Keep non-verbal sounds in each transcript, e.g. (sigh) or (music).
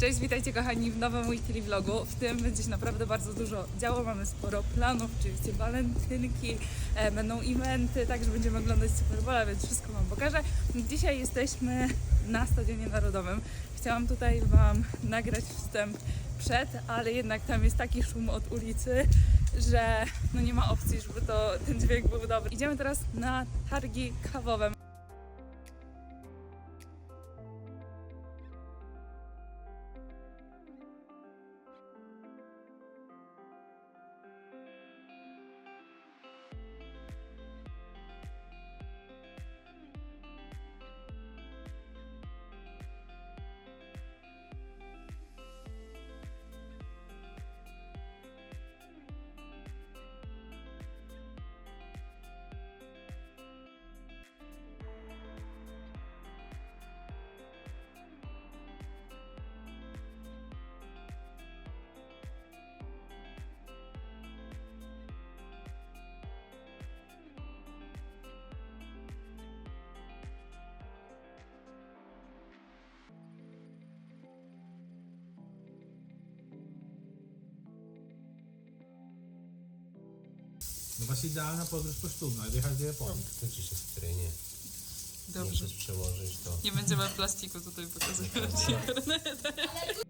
Cześć, witajcie kochani w nowym weekly vlogu. W tym będzie się naprawdę bardzo dużo działo. Mamy sporo planów, oczywiście walentynki, e, będą eventy, także będziemy oglądać Superbola, więc wszystko Wam pokażę. Dzisiaj jesteśmy na Stadionie Narodowym. Chciałam tutaj Wam nagrać wstęp przed, ale jednak tam jest taki szum od ulicy, że no nie ma opcji, żeby to ten dźwięk był dobry. Idziemy teraz na targi kawowe. No właśnie idealna podróż poślubna, jechać do Japonii. To ci się skrynie. Dobrze. Możesz przełożyć to. Nie będziemy plastiku tutaj pokazywać. (laughs)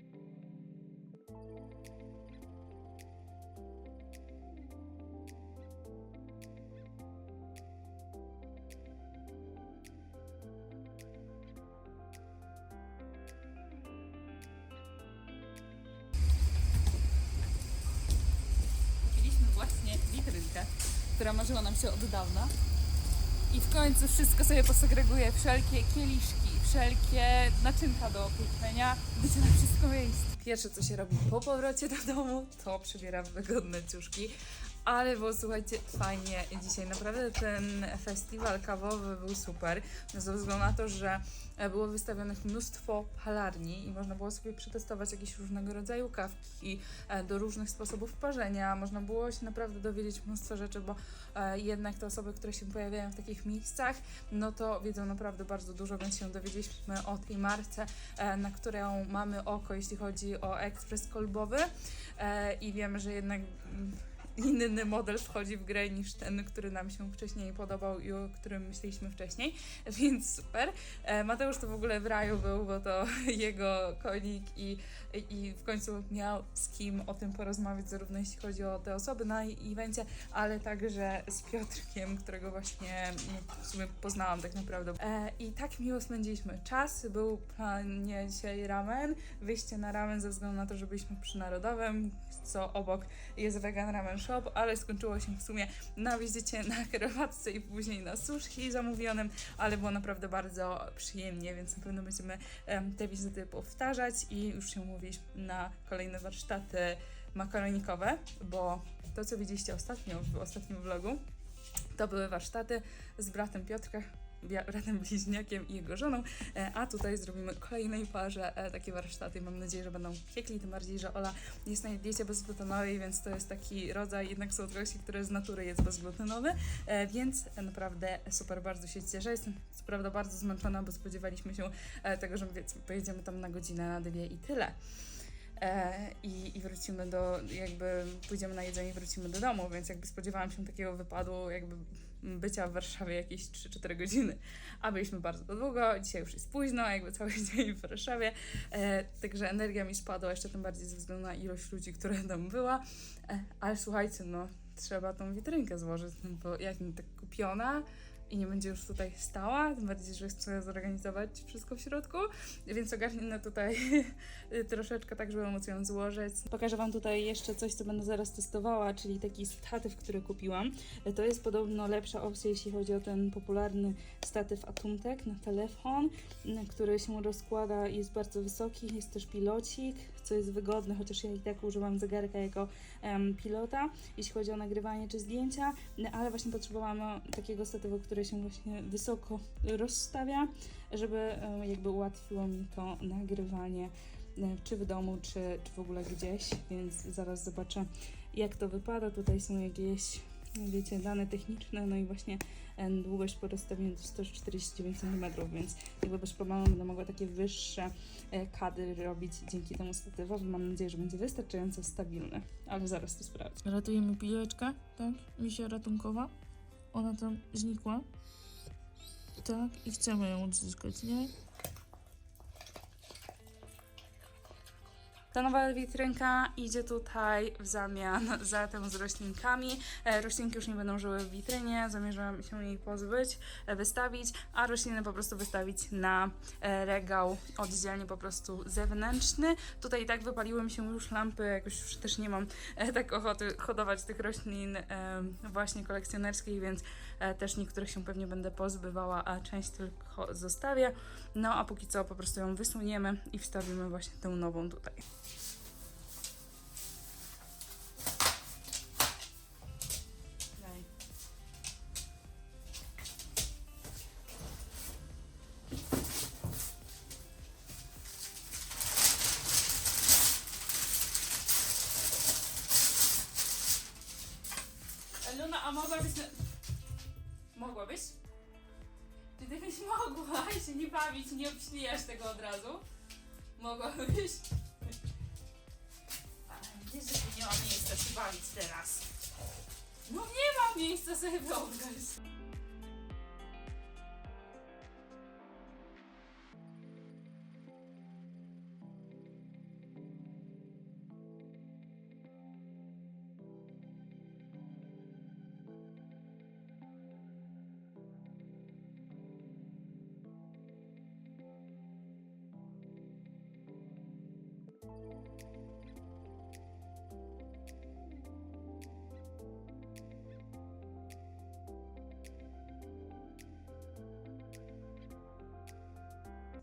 wszystko sobie posegreguję, wszelkie kieliszki, wszelkie naczynka do pieczenia, będzie na wszystko miejsce. Pierwsze co się robi po powrocie do domu, to przybieram wygodne ciuszki. Ale było słuchajcie, fajnie dzisiaj. Naprawdę ten festiwal kawowy był super. Ze względu na to, że e, było wystawionych mnóstwo palarni i można było sobie przetestować jakieś różnego rodzaju kawki e, do różnych sposobów parzenia. Można było się naprawdę dowiedzieć mnóstwo rzeczy, bo e, jednak te osoby, które się pojawiają w takich miejscach, no to wiedzą naprawdę bardzo dużo, więc się dowiedzieliśmy o tej marce, na którą mamy oko, jeśli chodzi o ekspres kolbowy i wiemy, że jednak mm, inny model wchodzi w grę niż ten, który nam się wcześniej podobał i o którym myśleliśmy wcześniej, (laughs) więc super. E, Mateusz to w ogóle w raju był, bo to (laughs) jego konik i, i w końcu miał z kim o tym porozmawiać, zarówno jeśli chodzi o te osoby na evencie, ale także z Piotrkiem, którego właśnie w sumie poznałam tak naprawdę. E, I tak miło spędziliśmy czas. Był planie dzisiaj ramen, wyjście na ramen ze względu na to, że byliśmy przy Narodowym, co obok jest vegan ramen shop, ale skończyło się w sumie na wizycie na herbatce i później na sushi zamówionym, ale było naprawdę bardzo przyjemnie, więc na pewno będziemy em, te wizyty powtarzać i już się mówiliśmy na kolejne warsztaty makaronikowe, bo to, co widzieliście ostatnio w ostatnim vlogu, to były warsztaty z bratem Piotrka, bratem bliźniakiem i jego żoną, e, a tutaj zrobimy kolejnej parze e, takie warsztaty mam nadzieję, że będą piekli, tym bardziej, że Ola jest na diecie bezglutenowej, więc to jest taki rodzaj jednak słodkości, który z natury jest bezglutenowy, e, więc naprawdę super, bardzo się cieszę. Jestem co prawda bardzo zmęczona, bo spodziewaliśmy się tego, że pojedziemy tam na godzinę, na dwie i tyle. I, i wrócimy do, jakby pójdziemy na jedzenie i wrócimy do domu, więc jakby spodziewałam się takiego wypadu, jakby bycia w Warszawie jakieś 3-4 godziny, a byliśmy bardzo długo, dzisiaj już jest późno, jakby cały (laughs) dzień w Warszawie, e, także energia mi spadła, jeszcze tym bardziej ze względu na ilość ludzi, która tam była, e, ale słuchajcie, no trzeba tą witrynkę złożyć, no bo jak nie tak kupiona, i nie będzie już tutaj stała, tym bardziej, że chcę zorganizować wszystko w środku, więc ogarnę tutaj (laughs) troszeczkę tak, żeby móc ją złożyć. Pokażę Wam tutaj jeszcze coś, co będę zaraz testowała, czyli taki statyw, który kupiłam. To jest podobno lepsza opcja, jeśli chodzi o ten popularny statyw Atumtek na telefon, który się rozkłada jest bardzo wysoki. Jest też pilocik, co jest wygodne, chociaż ja i tak używam zegarka jako em, pilota, jeśli chodzi o nagrywanie czy zdjęcia, no, ale właśnie potrzebowałam takiego statywu, który się właśnie wysoko rozstawia, żeby e, jakby ułatwiło mi to nagrywanie czy w domu, czy, czy w ogóle gdzieś, więc zaraz zobaczę jak to wypada. Tutaj są jakieś wiecie, dane techniczne, no i właśnie e, długość po rozstawieniu to 149 cm, więc jakby bez problemu będę mogła takie wyższe e, kadry robić dzięki temu statywowi. Mam nadzieję, że będzie wystarczająco stabilny, ale zaraz to sprawdzę. Ratujemy pileczkę, tak? Misja ratunkowa. Ona tam znikła. Tak, i chcemy ją odzyskać, nie? Ta nowa witrynka idzie tutaj w zamian za tę z roślinkami. E, roślinki już nie będą żyły w witrynie, zamierzam się jej pozbyć, e, wystawić, a rośliny po prostu wystawić na e, regał oddzielnie po prostu zewnętrzny. Tutaj i tak wypaliły mi się już lampy, jakoś już też nie mam tak ochoty hodować tych roślin właśnie kolekcjonerskich, więc też niektórych się pewnie będę pozbywała, a część tylko zostawię. No a póki co po prostu ją wysuniemy i wstawimy właśnie tę nową tutaj.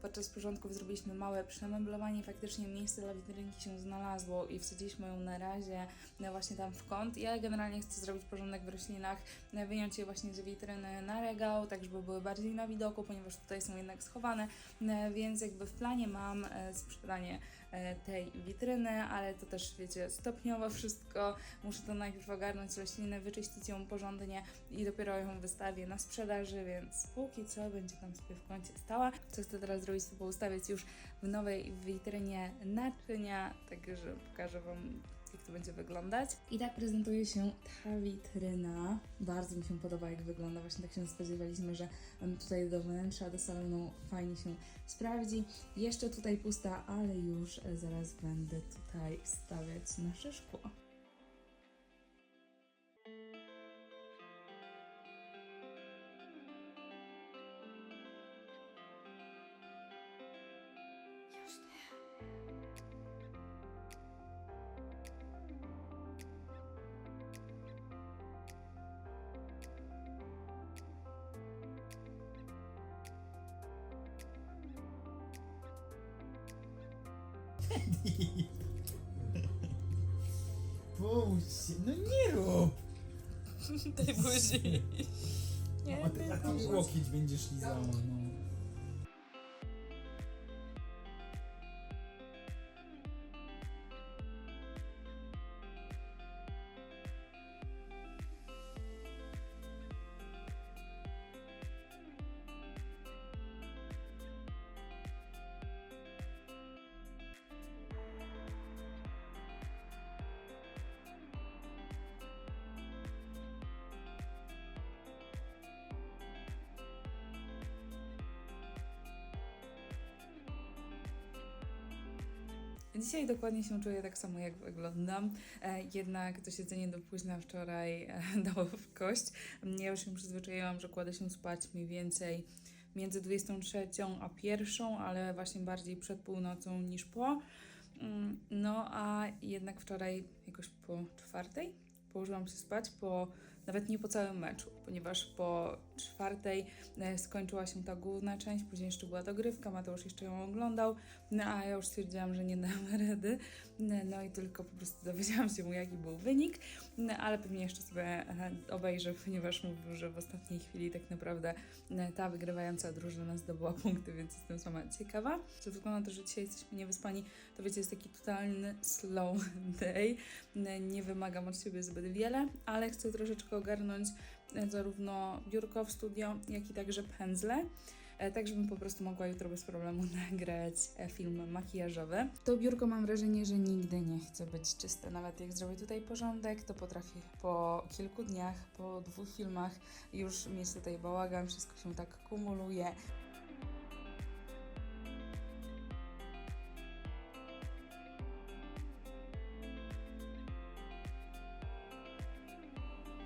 Podczas porządków zrobiliśmy małe przemeblowanie. Faktycznie miejsce dla witrynki się znalazło i wsadziliśmy ją na razie no właśnie tam w kąt. Ja generalnie chcę zrobić porządek w roślinach, no wyjąć je właśnie z witryny na regał, tak żeby były bardziej na widoku, ponieważ tutaj są jednak schowane, no więc jakby w planie mam e, sprzedanie e, tej witryny, ale to też wiecie, stopniowo wszystko. Muszę to najpierw ogarnąć roślinę, wyczyścić ją porządnie i dopiero ją wystawię na sprzedaży, więc póki co będzie tam sobie w kącie stała. Co chcę teraz zrobić, to poustawiać już w nowej witrynie naczynia, także pokażę Wam jak to będzie wyglądać. I tak prezentuje się ta witryna. Bardzo mi się podoba, jak wygląda. Właśnie tak się spodziewaliśmy, że tutaj do wnętrza, do salonu fajnie się sprawdzi. Jeszcze tutaj pusta, ale już zaraz będę tutaj stawiać nasze szkło. No nie rób! (laughs) Tej buzi. No, a ty, a ty mi łokieć będziesz lizała, no. Dzisiaj dokładnie się czuję tak samo, jak wyglądam. E, jednak to siedzenie do późna wczoraj e, (laughs) dało w kość. Ja już się przyzwyczaiłam, że kładę się spać mniej więcej między 23 a 1, ale właśnie bardziej przed północą niż po. Mm, No a jednak wczoraj jakoś po czwartej położyłam się spać, po, nawet nie po całym meczu, ponieważ po czwartej e, skończyła się ta główna część, później jeszcze była dogrywka, Mateusz jeszcze ją oglądał, no a ja już stwierdziłam, że nie dam (laughs) rady, no, i tylko po prostu dowiedziałam się, jaki był wynik, no, ale pewnie jeszcze sobie e, obejrzę, ponieważ mówił, że w ostatniej chwili tak naprawdę e, ta wygrywająca drużyna zdobyła punkty, więc jestem sama ciekawa. Ze względu na to, że dzisiaj jesteśmy niewyspani, to wiecie, jest taki totalny slow (laughs) day, nie wymagam od siebie zbyt wiele, ale chcę troszeczkę ogarnąć zarówno biurko w studio, jak i także pędzle. e, Tak, żebym po prostu mogła jutro bez problemu (laughs) nagrać e, film makijażowy. To biurko mam wrażenie, że nigdy nie chce być czyste. Nawet jak zrobię tutaj porządek, to potrafię po kilku dniach, po dwóch filmach już mieć tutaj bałagan, wszystko się tak kumuluje.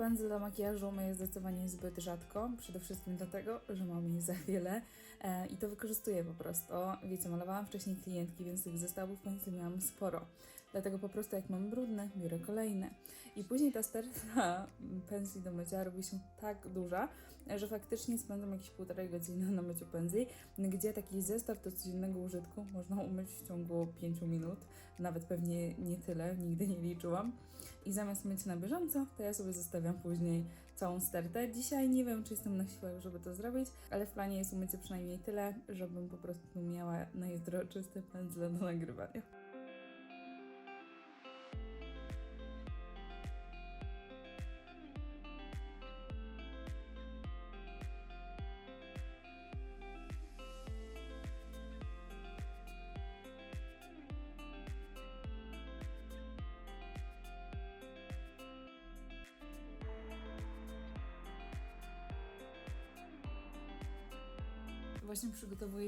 Pędzel do makijażu myję zdecydowanie zbyt rzadko, przede wszystkim dlatego, że mam jej za wiele e, i to wykorzystuję po prostu. Wiecie, malowałam wcześniej klientki, więc tych zestawów pędzli miałam sporo. Dlatego po prostu jak mam brudne, biorę kolejne. I później ta sterta (laughs) pędzli do mycia robi się tak duża, że faktycznie spędzam jakieś półtorej godziny na myciu pędzli, gdzie taki zestaw do codziennego użytku można umyć w ciągu 5 minut, nawet pewnie nie tyle, nigdy nie liczyłam. I zamiast myć na bieżąco, to ja sobie zostawiam później całą stertę. Dzisiaj nie wiem, czy jestem na siłach, żeby to zrobić, ale w planie jest umycie przynajmniej tyle, żebym po prostu miała na jutro czyste pędzle do nagrywania.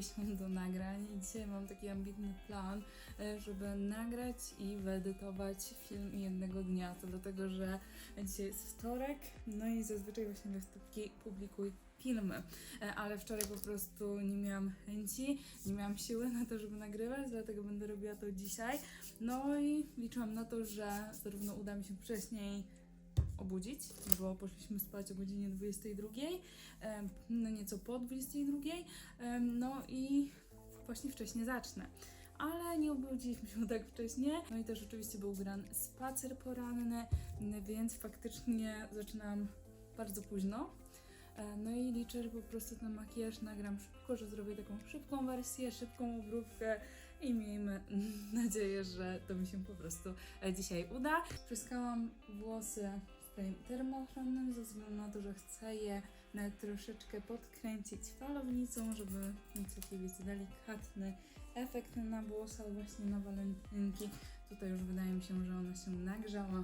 Przygotowuję do nagrań i dzisiaj mam taki ambitny plan, e, żeby nagrać i wyedytować film jednego dnia. To dlatego, że dzisiaj jest wtorek, no i zazwyczaj właśnie we wtorki publikuj filmy, E, ale wczoraj po prostu nie miałam chęci, nie miałam siły na to, żeby nagrywać, dlatego będę robiła to dzisiaj. No i liczyłam na to, że zarówno uda mi się wcześniej obudzić, bo poszliśmy spać o godzinie 22, em, no nieco po 22, em, no i właśnie wcześniej zacznę. Ale nie obudziliśmy się (laughs) tak wcześnie. No i też oczywiście był gran spacer poranny, więc faktycznie zaczynam bardzo późno. E, No i liczę, że po prostu ten makijaż nagram szybko, że zrobię taką szybką wersję, szybką obróbkę i miejmy (laughs) nadzieję, że to mi się po prostu e, dzisiaj uda. Pryskałam włosy sprayem termochronnym ze względu na to, że chcę je troszeczkę podkręcić falownicą, żeby mieć taki delikatny efekt na włosach właśnie na walentynki. Tutaj już wydaje mi się, że ona się nagrzała,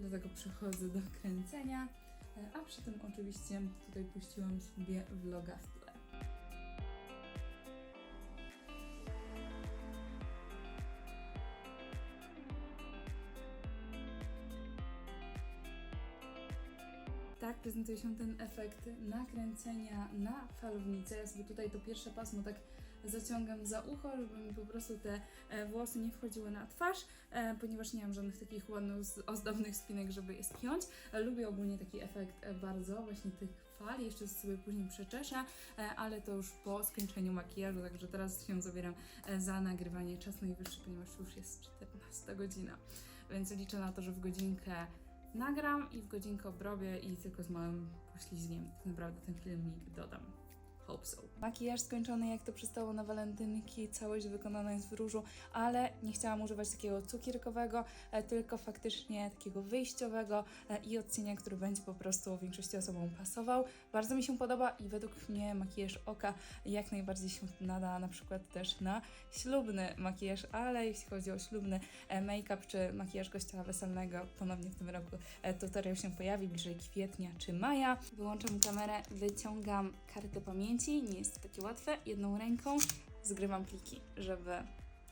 dlatego przechodzę do kręcenia. E, A przy tym oczywiście tutaj puściłam sobie vloga w tle. Prezentuje się ten efekt nakręcenia na falownicę. Ja sobie tutaj to pierwsze pasmo tak zaciągam za ucho, żeby mi po prostu te e, włosy nie wchodziły na twarz, e, ponieważ nie mam żadnych takich ładnych, ozdobnych spinek, żeby je spiąć. E, Lubię ogólnie taki efekt bardzo, właśnie tych fal, jeszcze sobie później przeczeszę, ale to już po skończeniu makijażu, także teraz się zabieram za nagrywanie. Czas najwyższy, ponieważ już jest 14 godzina, więc liczę na to, że w godzinkę nagram i w godzinkę obrobię i tylko z małym poślizgiem tak naprawdę ten filmik dodam. Hope. Makijaż skończony, jak to przystało na walentynki, całość wykonana jest w różu, ale nie chciałam używać takiego cukierkowego, e, tylko faktycznie takiego wyjściowego e, i odcienia, który będzie po prostu większości osobom pasował. Bardzo mi się podoba i według mnie makijaż oka jak najbardziej się nada na przykład też na ślubny makijaż, ale jeśli chodzi o ślubny e, make-up czy makijaż gościa weselnego, ponownie w tym roku tutorial się pojawi bliżej kwietnia czy maja. Wyłączam kamerę, wyciągam kartę pamięci, nie jest to takie łatwe, jedną ręką zgrywam pliki, żeby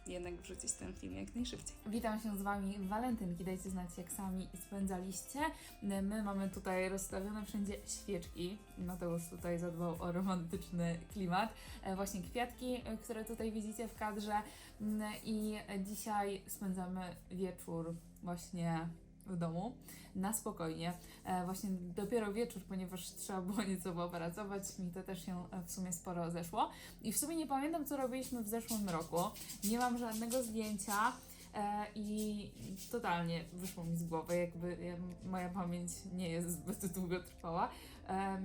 jednak wrzucić ten film jak najszybciej. Witam się z Wami w walentynki, dajcie znać jak sami spędzaliście. My mamy tutaj rozstawione wszędzie świeczki, Mateusz tutaj zadbał o romantyczny klimat. E, Właśnie kwiatki, e, które tutaj widzicie w kadrze Mm, i dzisiaj spędzamy wieczór właśnie w domu na spokojnie. E, właśnie dopiero wieczór, ponieważ trzeba było nieco popracować, mi to też się e, w sumie sporo zeszło. I w sumie nie pamiętam, co robiliśmy w zeszłym roku. Nie mam żadnego zdjęcia. E, I totalnie wyszło mi z głowy, jakby ja, moja pamięć nie jest zbyt długotrwała.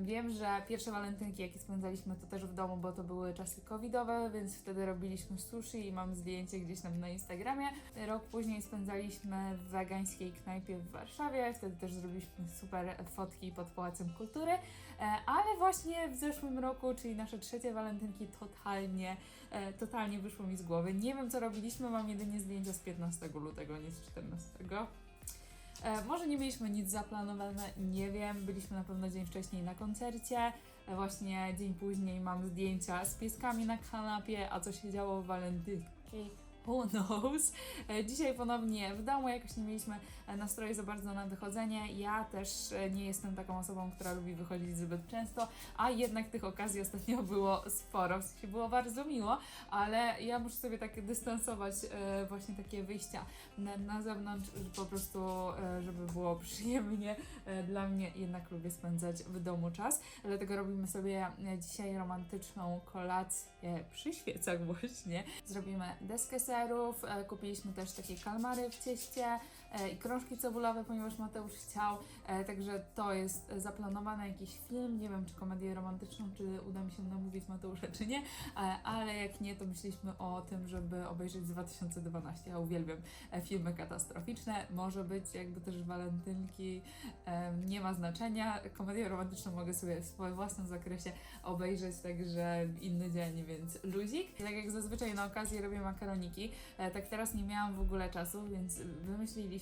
Wiem, że pierwsze walentynki, jakie spędzaliśmy, to też w domu, bo to były czasy covidowe, więc wtedy robiliśmy sushi i mam zdjęcie gdzieś tam na Instagramie. Rok później spędzaliśmy w wegańskiej knajpie w Warszawie, wtedy też zrobiliśmy super fotki pod Pałacem Kultury, E, ale właśnie w zeszłym roku, czyli nasze trzecie walentynki, totalnie, e, totalnie wyszło mi z głowy. Nie wiem, co robiliśmy, mam jedynie zdjęcia z 15 lutego, nie z 14. E, może nie mieliśmy nic zaplanowane, nie wiem. Byliśmy na pewno dzień wcześniej na koncercie. E, właśnie dzień później mam zdjęcia z pieskami na kanapie, a co się działo w walentynki. Who knows? (laughs) E, Dzisiaj ponownie w domu jakoś nie mieliśmy e, nastroju za bardzo na wychodzenie. Ja też e, nie jestem taką osobą, która lubi wychodzić zbyt często, a jednak tych okazji ostatnio (laughs) było sporo. W sensie było bardzo miło, ale ja muszę sobie tak dystansować właśnie takie wyjścia na, zewnątrz, po prostu, żeby było (laughs) przyjemnie. Dla mnie jednak lubię spędzać w domu czas, dlatego robimy sobie dzisiaj romantyczną kolację przy świecach właśnie. Zrobimy deskę e, kupiliśmy też takie kalmary w cieście i krążki cebulowe, ponieważ Mateusz chciał, e, także to jest zaplanowane jakiś film, nie wiem czy komedię romantyczną, czy uda mi się namówić Mateusza, czy nie, e, ale jak nie, to myśleliśmy o tym, żeby obejrzeć z 2012. Ja uwielbiam e, filmy katastroficzne, może być jakby też walentynki, e, nie ma znaczenia. Komedię romantyczną mogę sobie w swoim własnym zakresie obejrzeć, także inny dzień, więc luzik. Tak jak zazwyczaj na okazję robię makaroniki, e, tak teraz nie miałam w ogóle czasu, więc wymyśliliśmy,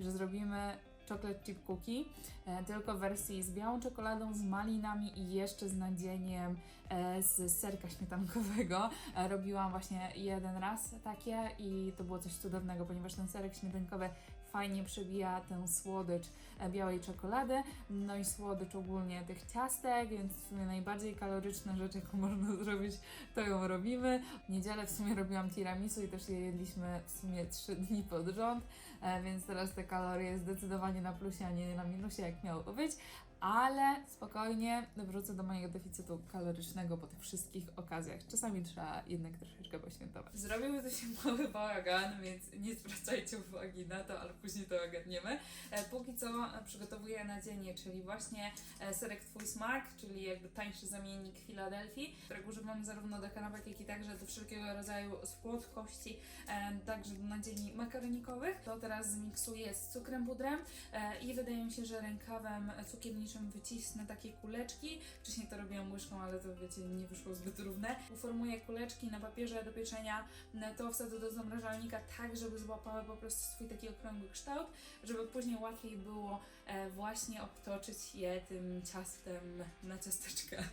że zrobimy chocolate chip cookie, e, tylko w wersji z białą czekoladą, z malinami i jeszcze z nadzieniem e, z serka śmietankowego. E, robiłam właśnie jeden raz takie i to było coś cudownego, ponieważ ten serek śmietankowy fajnie przebija tę słodycz białej czekolady, no i słodycz ogólnie tych ciastek, więc w sumie najbardziej kaloryczna rzecz, jaką można zrobić, to ją robimy. W niedzielę w sumie robiłam tiramisu i też je jedliśmy w sumie 3 dni pod rząd, więc teraz te kalorie zdecydowanie na plusie, a nie na minusie, jak miało być. Ale spokojnie wrócę do mojego deficytu kalorycznego po tych wszystkich okazjach. Czasami trzeba jednak troszeczkę poświętować. Zrobiły to się mały bałagan, więc nie zwracajcie uwagi na to, ale później to ogarniemy. E, Póki co przygotowuję nadzienie, czyli właśnie e, serek Twój Smak, czyli jakby tańszy zamiennik Filadelfii, którego używam zarówno do kanapek, jak i także do wszelkiego rodzaju słodkości, e, także do nadzieni makaronikowych. To teraz zmiksuję z cukrem pudrem i wydaje mi się, że rękawem cukierniczym wycisnę takie kuleczki. Wcześniej to robiłam łyżką, ale to wiecie, nie wyszło zbyt równe. Uformuję kuleczki na papierze do pieczenia, to wsadzę do zamrażalnika tak, żeby złapały po prostu swój taki okrągły kształt, żeby później łatwiej było e, właśnie obtoczyć je tym ciastem na ciasteczkę.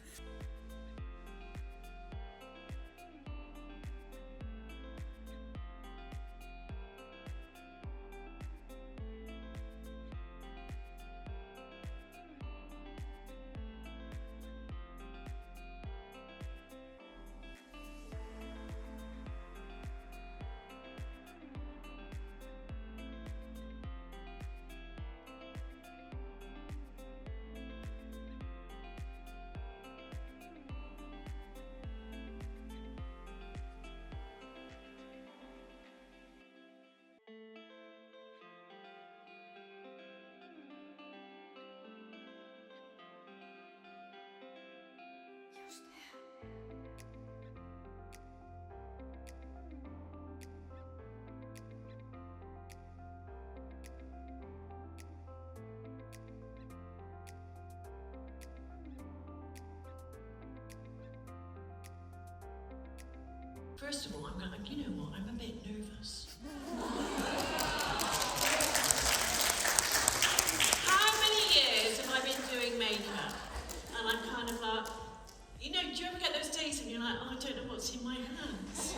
First of all, I'm going, you know what, I'm a bit nervous. How many years have I been doing makeup? And I'm kind of like, you know, do you ever get those days when you're like, oh, I don't know what's in my hands?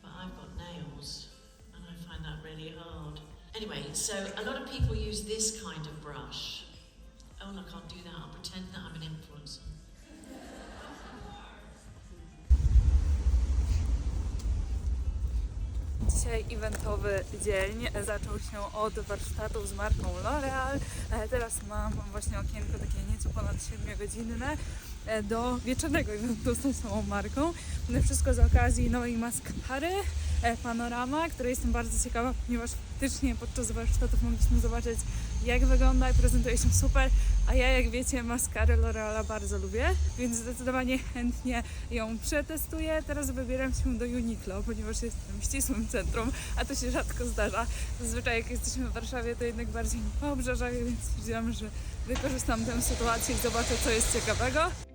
But I've got nails, and I find that really hard. Anyway, so a lot of people use this kind of brush. Oh, I can't do that. I'll pretend that I'm an influencer. Dzisiaj eventowy dzień. Zaczął się od warsztatów z marką L'Oreal. E, Teraz mam właśnie okienko takie nieco ponad 7-godzinne e, do wieczornego eventu z tą samą marką. Wszystko z okazji nowej maskary e, Panorama, której jestem bardzo ciekawa, ponieważ faktycznie podczas warsztatów mogliśmy zobaczyć jak wygląda i prezentuje się super, a ja jak wiecie maskarę L'Oreala bardzo lubię, więc zdecydowanie chętnie ją przetestuję. Teraz wybieram się do Uniqlo, ponieważ jestem w ścisłym centrum, a to się rzadko zdarza. Zazwyczaj jak jesteśmy w Warszawie, to jednak bardziej po obrzeżach, więc stwierdziłam, że wykorzystam tę sytuację i zobaczę co jest ciekawego.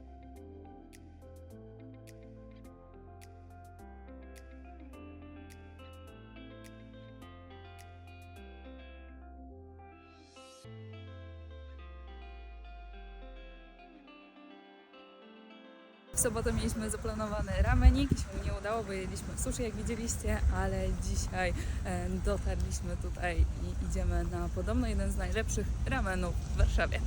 Sobotę mieliśmy zaplanowany ramenik się nie udało, bo jedliśmy sushi jak widzieliście, ale dzisiaj e, dotarliśmy tutaj i idziemy na podobno jeden z najlepszych ramenów w Warszawie.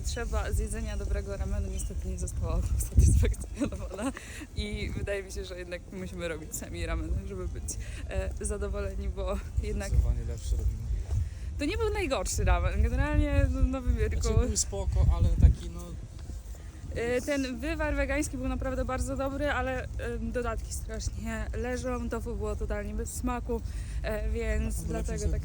Potrzeba zjedzenia dobrego ramenu niestety nie została (laughs) usatysfakcjonowana i wydaje mi się, że jednak musimy robić sami ramen, żeby być e, zadowoleni, bo jednak lepszy robimy. to nie był najgorszy ramen. Generalnie no, na wybierku Znaczy był spoko, ale taki no... e, ten wywar wegański był naprawdę bardzo dobry, ale e, dodatki strasznie leżą, tofu było totalnie bez smaku, e, więc dlatego tak...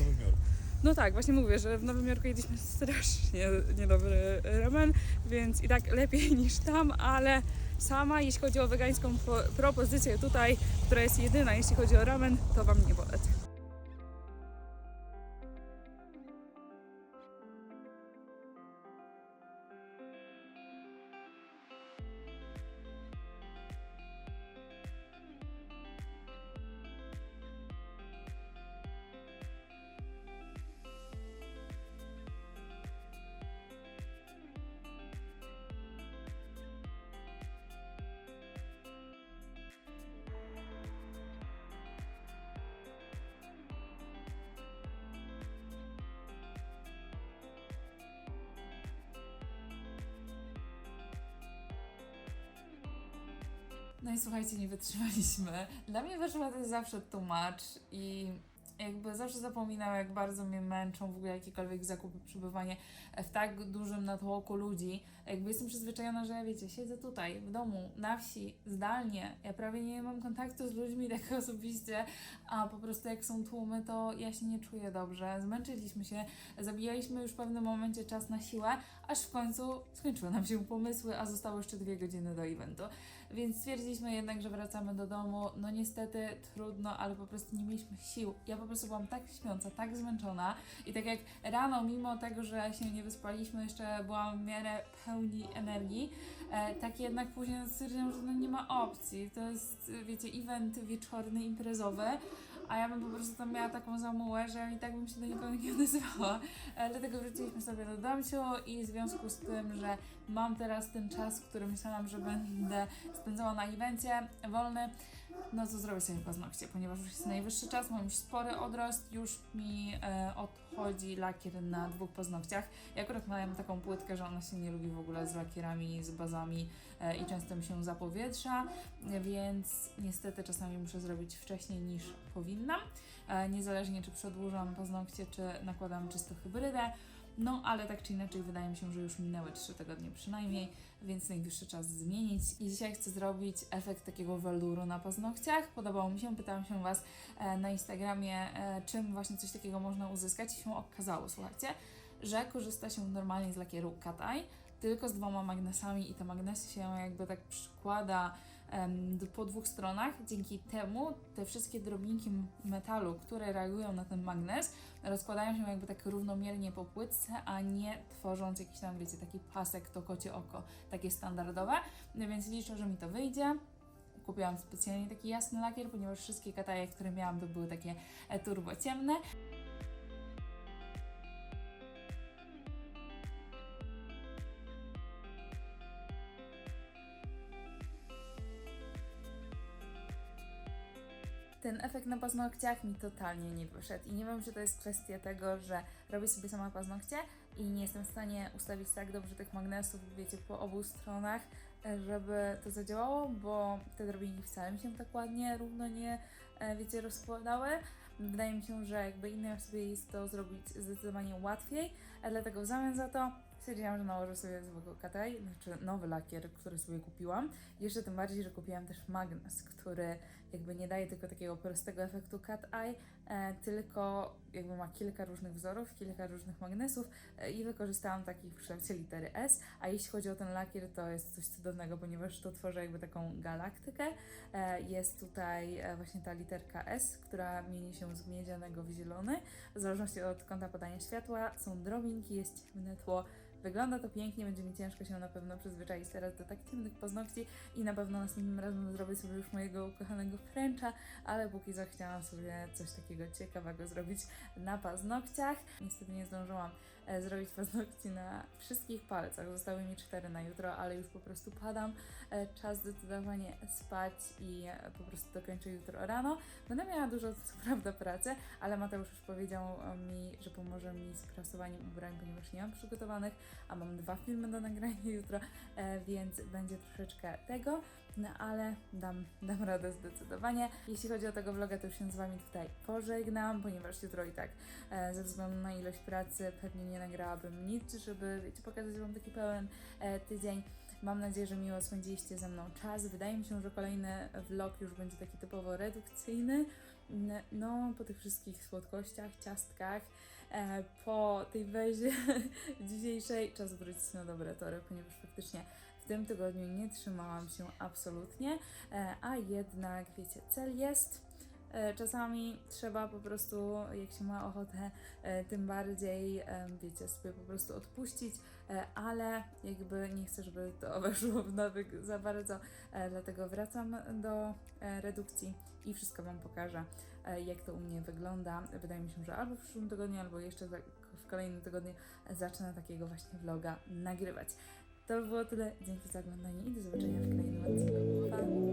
No tak, właśnie mówię, że w Nowym Jorku jedliśmy strasznie niedobry ramen, więc i tak lepiej (laughs) niż tam, ale sama, jeśli chodzi o wegańską po- propozycję tutaj, która jest jedyna, jeśli chodzi o ramen, to Wam nie polecę. Słuchajcie, nie wytrzymaliśmy. Dla mnie Warszawa to jest zawsze tłumacz i jakby zawsze zapominam, jak bardzo mnie męczą w ogóle jakiekolwiek zakupy, przebywanie w tak dużym natłoku ludzi. Jakby jestem przyzwyczajona, że wiecie, siedzę tutaj, w domu, na wsi, zdalnie. Ja prawie nie mam kontaktu z ludźmi tak (laughs) osobiście, a po prostu jak są tłumy, to ja się nie czuję dobrze. Zmęczyliśmy się, zabijaliśmy już w pewnym momencie czas na siłę, aż w końcu skończyły nam się pomysły, a zostało jeszcze dwie godziny do eventu. Więc stwierdziliśmy jednak, że wracamy do domu. No niestety trudno, ale po prostu nie mieliśmy sił. Ja po prostu byłam tak śpiąca, tak zmęczona i tak jak rano, mimo tego, że się nie wyspaliśmy, jeszcze byłam w miarę pełni energii, e, tak jednak później stwierdziłam, że no nie ma opcji. To jest, wiecie, event wieczorny, imprezowy, a ja bym po prostu tam miała taką zamułę, że i tak bym się do nikogo nie odezwała. E, Dlatego wróciliśmy sobie do domciu i w związku z tym, że mam teraz ten czas, który myślałam, że będę spędzała na evencie wolny, no to zrobię sobie paznokcie, ponieważ już jest najwyższy czas, mam już spory odrost, już mi e, odchodzi lakier na dwóch paznokciach. Ja akurat mam taką płytkę, że ona się nie lubi w ogóle z lakierami, z bazami e, i często mi się zapowietrza, więc niestety czasami muszę zrobić wcześniej niż powinnam, e, niezależnie czy przedłużam paznokcie, czy nakładam czysto hybrydę. No, ale tak czy inaczej wydaje mi się, że już minęły 3 tygodnie przynajmniej, więc najwyższy czas zmienić. I dzisiaj chcę zrobić efekt takiego weluru na paznokciach. Podobało mi się, pytałam się Was e, na Instagramie, e, czym właśnie coś takiego można uzyskać i się okazało, słuchajcie, że korzysta się normalnie z lakieru Eye, tylko z dwoma magnesami i te magnesy się jakby tak przykłada po dwóch stronach. Dzięki temu te wszystkie drobinki m- metalu, które reagują na ten magnes, rozkładają się jakby tak równomiernie po płytce, a nie tworząc jakiś tam, wiecie, taki pasek to kocie oko, takie standardowe. No więc liczę, że mi to wyjdzie. Kupiłam specjalnie taki jasny lakier, ponieważ wszystkie kataje, które miałam, to były takie e, turbo ciemne. Ten efekt na paznokciach mi totalnie nie wyszedł. I nie wiem, czy to jest kwestia tego, że robię sobie sama paznokcie i nie jestem w stanie ustawić tak dobrze tych magnesów, wiecie, po obu stronach, żeby to zadziałało, bo te drobinki wcale mi się tak ładnie, równo nie, e, wiecie, rozkładały. Wydaje mi się, że jakby innej osobie jest to zrobić zdecydowanie łatwiej, dlatego w zamian za to stwierdziłam, że nałożę sobie zwykły kataj, znaczy nowy lakier, który sobie kupiłam. Jeszcze tym bardziej, że kupiłam też magnes, który jakby nie daje tylko takiego prostego efektu cat eye, e, tylko jakby ma kilka różnych wzorów, kilka różnych magnesów e, i wykorzystałam taki w kształcie litery S, a jeśli chodzi o ten lakier, to jest coś cudownego, ponieważ to tworzy jakby taką galaktykę. E, jest tutaj e, właśnie ta literka S, która mieni się z miedzianego w zielony, w zależności od kąta podania światła, są drobinki, jest ciemne tło, Wygląda to pięknie, będzie mi ciężko się na pewno przyzwyczaić teraz do tak ciemnych paznokci i na pewno następnym razem zrobię sobie już mojego ukochanego Frencha, ale póki co chciałam sobie coś takiego ciekawego zrobić na paznokciach. Niestety nie zdążyłam zrobić paznokci na wszystkich palcach, zostały mi cztery na jutro, ale już po prostu padam. E, czas zdecydowanie spać i e, po prostu dokończę jutro rano. Będę miała dużo, (laughs) co prawda, pracy, ale Mateusz już powiedział e, mi, że pomoże mi z prasowaniem ubrań, ponieważ nie mam przygotowanych, a mam dwa filmy do nagrania (laughs) jutro, e, więc będzie troszeczkę tego, no ale dam, dam radę zdecydowanie. Jeśli chodzi o tego vloga, to już się z Wami tutaj pożegnam, ponieważ jutro i tak e, ze względu na ilość pracy pewnie nie nagrałabym nic, żeby, wiecie, pokazać Wam taki pełen e, tydzień. Mam nadzieję, że miło spędziliście ze mną czas. Wydaje mi się, że kolejny vlog już będzie taki typowo redukcyjny. No, po tych wszystkich słodkościach, ciastkach, e, po tej wezie (laughs) dzisiejszej czas wrócić na dobre tory, ponieważ faktycznie tym tygodniu nie trzymałam się absolutnie, e, a jednak, wiecie, cel jest. E, Czasami trzeba po prostu, jak się ma ochotę, e, tym bardziej, wiecie, sobie po prostu odpuścić, ale jakby nie chcę, żeby to (laughs) weszło w nawyk za bardzo, dlatego wracam do redukcji i wszystko Wam pokażę, jak to u mnie wygląda. Wydaje mi się, że albo w przyszłym tygodniu, albo jeszcze w kolejnym tygodniu zacznę takiego właśnie vloga nagrywać. To by było tyle. Dzięki za oglądanie i do zobaczenia w kolejnym odcinku. Pa!